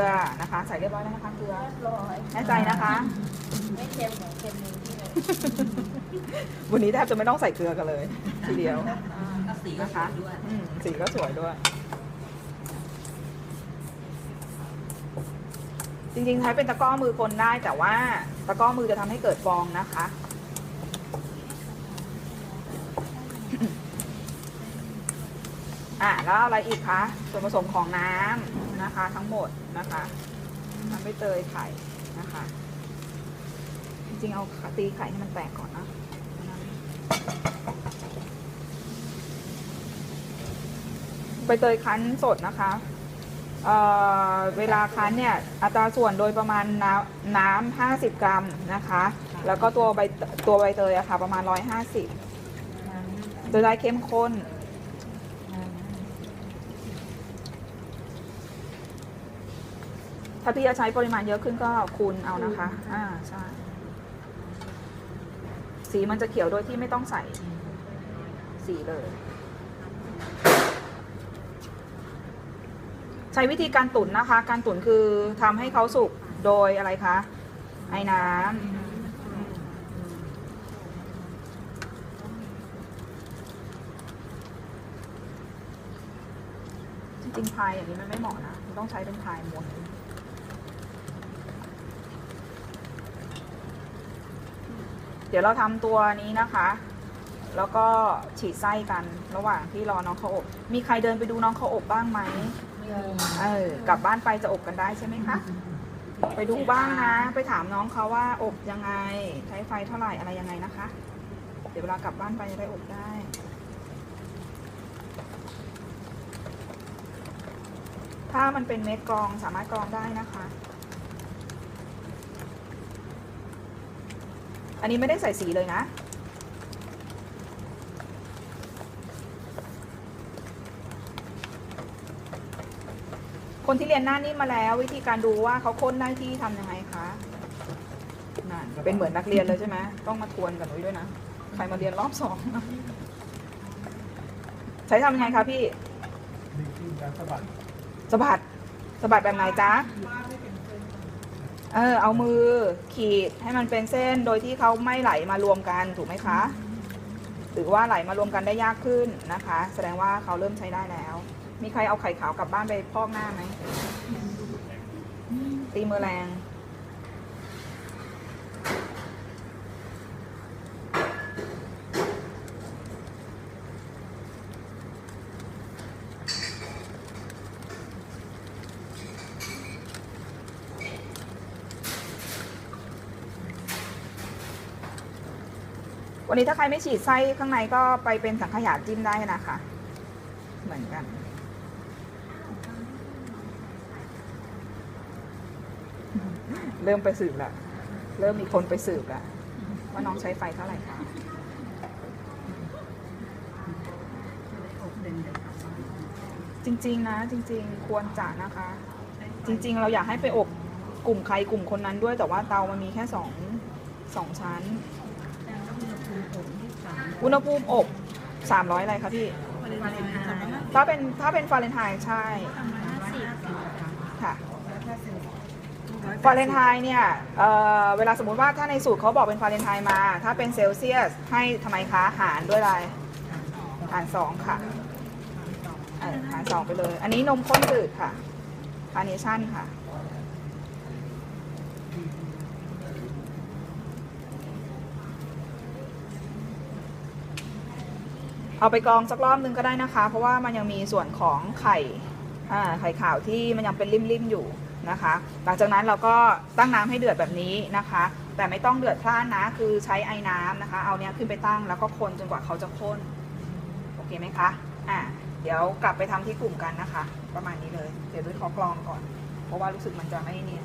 อนะคะ ใส่เรียบร้อยแล้วนะคะเกลือเรียบร้อยแน่ใจนะคะ ไม่เค็มเหมือนเค็มนึงที่เลยวันนี้แทบจะไม่ต้องใส่เกลือกันเลย ทีเดียวก็สีก็นะสวคะยด้วยอืมสีก็สวยด้วย จริงๆใช้เป็นตะกร้อมือคนได้แต่ว่าตะกร้อมือจะทำให้เกิดฟองนะคะ อะแล้วอะไรอีกคะส่วนผสมของน้ำนะคะ ทั้งหมดนะคะน้ำใบเตยไข่นะคะ จริงๆเอาตีไข่ให้มันแตกก่อนนะใบเตยคั้นสดนะคะเอ่อเวลาคั้นเนี่ยอัตราส่วนโดยประมาณน้ำน้ำ50กรัมนะคะ แล้วก็ตัวใบตัวใบเตยอะค่ะประมาณ150จะได้เข้มข้น ถ้าพี่จะใช้ปริมาณเยอะขึ้นก็คูณเอานะคะ อ่าใช่ สีมันจะเขียวโดยที่ไม่ต้องใส่สีเลย ใช้วิธีการตุ๋นนะคะ การตุ๋นคือทำให้เขาสุกโดยอะไรคะ ไอ้น้ำจริงๆพายอย่างนี้มันไม่เหมาะนะ มันต้องใช้เป็นพายม้วน เดี๋ยวเราทำตัวนี้นะคะ แล้วก็ฉีดไส้กันระหว่างที่รอน้องเขาอบ มีใครเดินไปดูน้องเขาอบบ้างไหมเออกลับบ้านไปจะอบกันได้ใช่ไหมคะ ไปดูบ้างนะ ไปถามน้องเขาว่าอบยังไง ใช้ไฟเท่าไหร่อะไรยังไงนะคะ เดี๋ยวเวลากลับบ้านไปจะได้อบได้ถ้ามันเป็นเม็ดกรองสามารถกรองได้นะคะ อันนี้ไม่ได้ใส่สีเลยนะ คนที่เรียนหน้านิ่มาแล้ว วิธีการดูว่าเขาค้นได้ที่ทำยังไงคะนั่นเป็นเหมือนนักเรียนเลยใช่ไหมต้องมาทวนกันไว้ด้วยนะ ใครมาเรียนรอบสองใช้ทำยังไงคะพี่สะบัดสะบัดสะบัดแบบไหนจ๊ะ เออเอามือขีดให้มันเป็นเส้นโดยที่เขาไม่ไหลมารวมกันถูกไหมคะ หรือว่าไหลมารวมกันได้ยากขึ้นนะคะ แสดงว่าเขาเริ่มใช้ได้แล้ว มีใครเอาไข่ขาวกลับบ้านไปพอกหน้าไหมตีมือแรง วันนี้ถ้าใครไม่ฉีดไส้ข้างในก็ไปเป็นสังขยาจิ้มได้นะคะ เหมือนกัน เริ่มไปสืบแล้วเริ่มมีคนไปสืบแล้วว่าน้องใช้ไฟเท่าไหร่คะจริง ๆ นะ จริง ๆ ควรจะนะคะ จริง ๆ เราอยากให้ไปอบกลุ่มใครกลุ่มคนนั้นด้วย แต่ว่าเตามันมีแค่สองสองชั้น อุณหภูมิอบสามร้อยอะไรคะพี่ถ้าเป็นถ้าเป็นฟาเรนไฮต์ใช่ ค่ะ ฟาเรนไฮต์เนี่ยเอ่อเวลาสมมุติว่าถ้าในสูตรเขาบอกเป็นฟาเรนไฮต์มา ถ้าเป็นเซลเซียสให้ทำไมคะ หารด้วยอะไร หารสองค่ะเออหารสองไปเลย อันนี้นมข้นจืดค่ะคาร์เนชั่นค่ะ เอาไปกรองสักรอบนึงก็ได้นะคะ เพราะว่ามันยังมีส่วนของไข่ไข่ขาวที่มันยังเป็นริมๆอยู่นะคะ หลังจากนั้นเราก็ตั้งน้ำให้เดือดแบบนี้นะคะ แต่ไม่ต้องเดือดพล่านนะ คือใช้ไอ้น้ำนะคะ เอาเนี้ยขึ้นไปตั้งแล้วก็คนจนกว่าเขาจะข้น โอเคไหมคะ อ่า เดี๋ยวกลับไปทำที่กลุ่มกันนะคะ ประมาณนี้เลย เดี๋ยวด้วยขอกรองก่อน เพราะว่ารู้สึกมันจะไม่เนียน